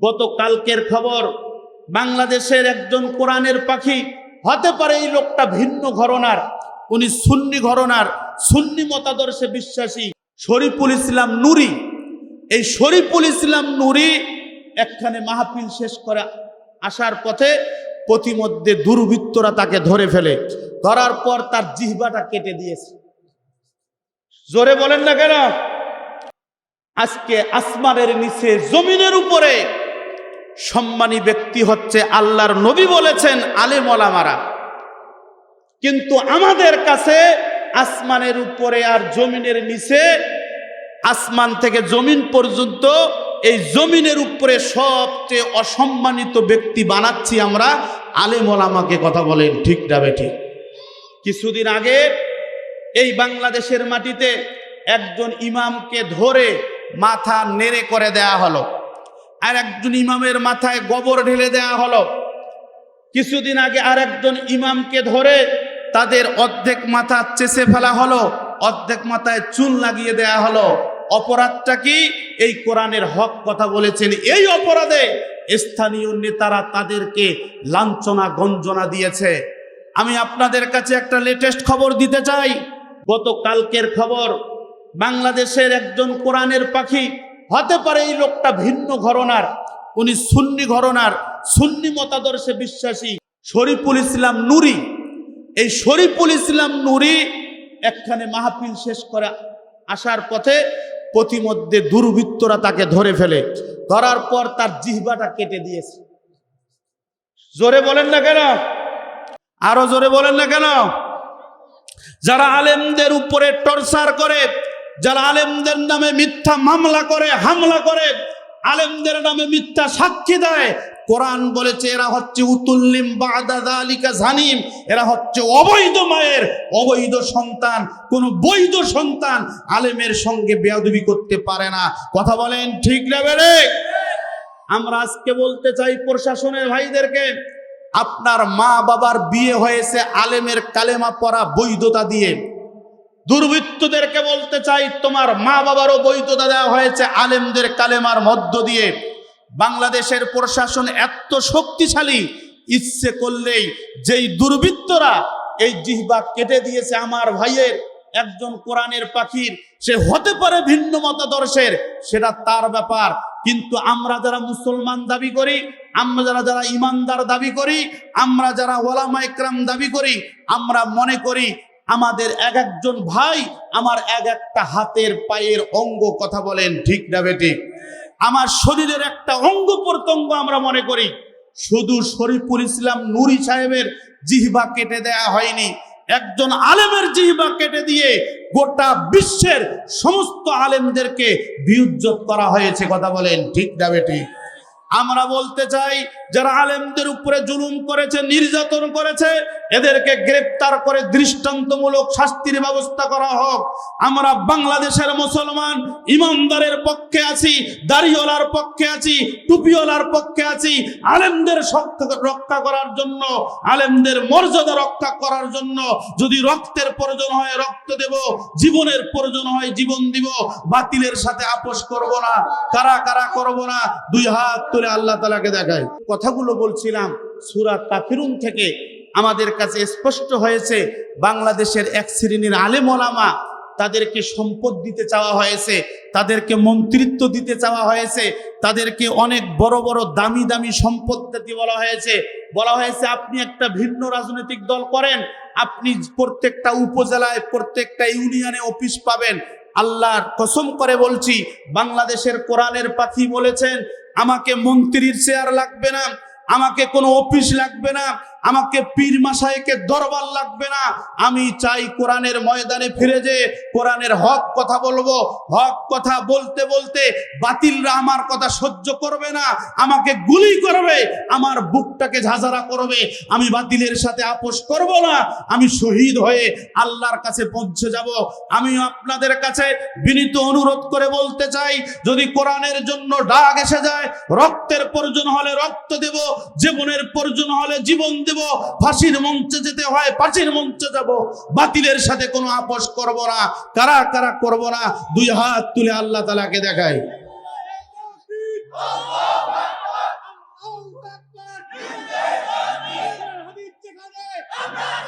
গতকালকের খবর, বাংলাদেশের একজন কোরআনের পাখি, হতে পারে এই লোকটা ভিন্ন ঘরনার, উনি সুন্নি ঘরনার, সুন্নি মতাদর্শে বিশ্বাসী। শরীফুল ইসলাম নুরি, এই শরীফুল ইসলাম নুরি একখানে মাহফিল শেষ করে আসার পথে প্রতিমধ্যে দুর্বৃত্তরা তাকে ধরে ফেলে, ধরার পর তার জিহ্বাটা কেটে দিয়েছে। জোরে বলেন না কেন? আজকে আসমানের নিচে, জমিনের উপরে সম্মানী ব্যক্তি হচ্ছে আল্লাহর নবী বলেছেন আলেম ওলামারা। কিন্তু আমাদের কাছে আসমানের উপরে আর জমিনের নিচে, আসমান থেকে জমিন পর্যন্ত এই জমিনের উপরে সবচেয়ে অসম্মানিত ব্যক্তি বানাচ্ছি আমরা আলেম ওলামাকে কথা বলেন, ঠিক যাবে ঠিক? কিছুদিন আগে এই বাংলাদেশের মাটিতে একজন ইমামকে ধরে মাথা নেড়ে করে দেয়া হলো। আর একজন ইমামের মাথায় গোবর ঢেলে দেয়া হলো। কিছুদিন আগে আর একজন ইমামকে ধরে তাদের অর্ধেক মাথা চেষে ফেলা হলো, অর্ধেক মাথায় চুল লাগিয়ে দেয়া হলো। অপরাধটা কি? এই কোরআনের হক কথা বলেছেন। এই অপরাধে স্থানীয় নেতারা তাদেরকে লাঞ্ছনা, গঞ্জনা দিয়েছে। আমি আপনাদের কাছে একটা লেটেস্ট খবর দিতে চাই। গতকালকের খবর, বাংলাদেশের একজন কোরআনের পাখি হতে পারে এই লোকটা ভিন্ন ঘরনার, উনি সুন্নি ঘরনার, সুন্নি মতাদর্শে বিশ্বাসী। শরীফুল ইসলাম নুরি, এই শরীফুল ইসলাম নুরি একখানে মাহফিল শেষ করে, আসার পথে প্রতিমধ্যে দুর্বৃত্তরা তাকে ধরে ফেলে, ধরার পর তার জিহ্বাটা কেটে দিয়েছে। জোরে বলেন না কেন? আরও জোরে বলেন না কেন? যারা আলেমদের উপরে টর্চার করে যারা আলেমদের নামে মিথ্যা মামলা করে, হামলা করে, আলেমদের নামে মিথ্যা সাক্ষী দেয়, কোরআন বলেছে এরা হচ্ছে উতুল্লিম বাদালিকা জানিম, এরা হচ্ছে অবৈধ মায়ের, অবৈধ সন্তান, কোন বৈধ সন্তান আলেমের সঙ্গে বেয়াদবি করতে পারে না। কথা বলেন ঠিক না বেড়ে? আমরা আজকে বলতে চাই প্রশাসনের ভাইদেরকে, আপনার মা বাবার বিয়ে হয়েছে আলেমের কালেমা পড়া বৈধতা দিয়ে। দুর্বৃত্তদেরকে বলতে চাই, তোমার মা বাবারও বৈধতা দেওয়া হয়েছে আলেমদের কালেমার মধ্য দিয়ে। বাংলাদেশের প্রশাসন এত শক্তিশালী, ইচ্ছে করলেই যেই দুর্বৃত্তরা এই জিহ্বা কেটে দিয়েছে আমার ভাইয়ের, একজন কোরআনের পাখির, সে হতে পারে ভিন্ন মতাদর্শের, সেটা তার ব্যাপার। কিন্তু আমরা যারা মুসলমান দাবি করি, আমরা যারা যারা ইমানদার দাবি করি, আমরা যারা ওলামা ইকরাম দাবি করি, আমরা মনে করি আমাদের এক একজন ভাই আমার এক একটা হাতের পায়ের অঙ্গ কথা বলেন, ঠিক না বেঠিক আমার শরীরের একটা অঙ্গ প্রত্যঙ্গ আমরা মনে করি। শুধু শরীফুল ইসলাম নুরি সাহেবের জিহবা কেটে দেয়া হয়নি। একজন আলেমের জিহবা কেটে দিয়ে গোটা বিশ্বের সমস্ত আলেমদেরকে বিউজ্জত করা হয়েছে কথা বলেন, ঠিক না বেঠিক আমরা বলতে চাই, যারা আলেমদের উপরে জুলুম করেছে, নির্যাতন করেছে এদেরকে গ্রেপ্তার করে দৃষ্টান্তমূলক শাস্তির ব্যবস্থা করা হোক। আমরা বাংলাদেশের মুসলমান, ইমানদারের পক্ষে আছি, দাড়িওয়ালার পক্ষে আছি, টুপিওয়ালার পক্ষে আছি। আলেমদের রক্ষা করার জন্য, আলেমদের মর্যাদা রক্ষা করার জন্য যদি রক্তের প্রয়োজন হয় রক্ত দেব, জীবনের প্রয়োজন হয় জীবন দিব, বাতিলের সাথে আপোষ করব না, কারা কারা করব না, দুই হাত তুলে আল্লাহ তালাকে দেখায় কথাগুলো বলছিলাম সুরা কাফিরুন থেকে। আমাদের কাছে স্পষ্ট হয়েছে, বাংলাদেশের এক শ্রেণির আলেম ওলামা তাদেরকে সম্পদ দিতে চাওয়া হয়েছে, তাদেরকে মন্ত্রিত্ব দিতে চাওয়া হয়েছে, তাদেরকে অনেক বড় বড় দামি দামি সম্পদ দিতে বলা হয়েছে। বলা হয়েছে, আপনি একটা ভিন্ন রাজনৈতিক দল করেন, আপনি প্রত্যেকটা উপজেলায়, প্রত্যেকটা ইউনিয়নে অফিস পাবেন। আল্লাহর কসম করে বলছি, বাংলাদেশের কোরআনের পাখি বলেছেন, আমাকে মন্ত্রীর চেয়ার লাগবে না, আমাকে কোনো অফিস লাগবে না আমাকে পীর মাসাইকে দরবার লাগবে না। আমি চাই কোরআনের ময়দানে ফিরে যে কোরআনের হক কথা বলব। হক কথা বলতে বলতে বাতিলরা আমার কথা সহ্য করবে না। আমাকে গুলি করবে। আমার বুকটাকে ঝাঁঝারা করবে। আমি বাতিলের সাথে আপোষ করব না। আমি শহীদ হয়ে আল্লাহর কাছে পৌঁছে যাব। আমি আপনাদের কাছে বিনীত অনুরোধ করে বলতে চাই, যদি কোরআনের জন্য ডাক এসে যায়, রক্তের প্রয়োজন হলে রক্ত দেব। জীবনের প্রয়োজন হলে জীবন দেব। দেব, ফাঁসির মঞ্চে যেতে হয়, ফাঁসির মঞ্চে যাব। বাতিলের সাথে কোনো আপোষ করব না, কারা কারা করব না, দুই হাত তুলে আল্লাহ তালাকে দেখায় আমরা